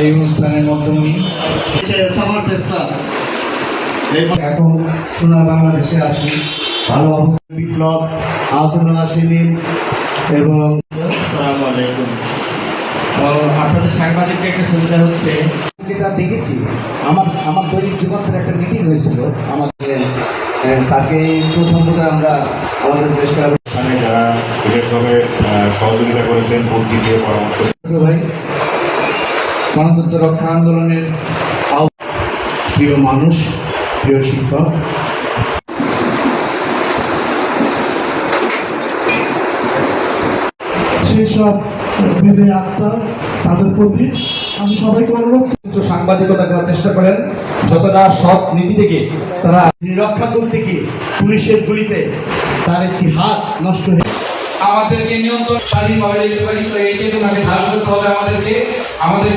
এই অনুষ্ঠানের সামার পেশা এখন সোনার বাংলাদেশে আছি ভালো অবস্থা বিপ্লব আলোচনা শিবির এবং আসসালামু আলাইকুম। তো আপনাদের সাংবাদিকদের একটা সুবিধা হচ্ছে যেটা দেখেছি আমার আমার দৈনিক জীবনের একটা মিটিং হয়েছিল। আমাদের আহ, স্যারকে এই প্রথম বোধহয় আমরা আমাদের যারা বিশেষভাবে সহযোগিতা করেছেন ভোট দিতে পরামর্শ ভাই গণতন্ত্র রক্ষা আন্দোলনের প্রিয় মানুষ, প্রিয় শিক্ষক। সেই সব আত্মা তাদের প্রতি আমি সবাইকে অনুরোধ সাংবাদিকতা করার চেষ্টা করেন। যতটা সৎ নীতি থেকে তারা রক্ষা করতে গিয়ে পুলিশের গুলিতে তার একটি হাত নষ্ট হয়ে আমাদেরকে নিয়ন্ত্রণ স্বাধীনভাবে এই চেতনাকে ধারণ করতে হবে আমাদেরকে। আমাদের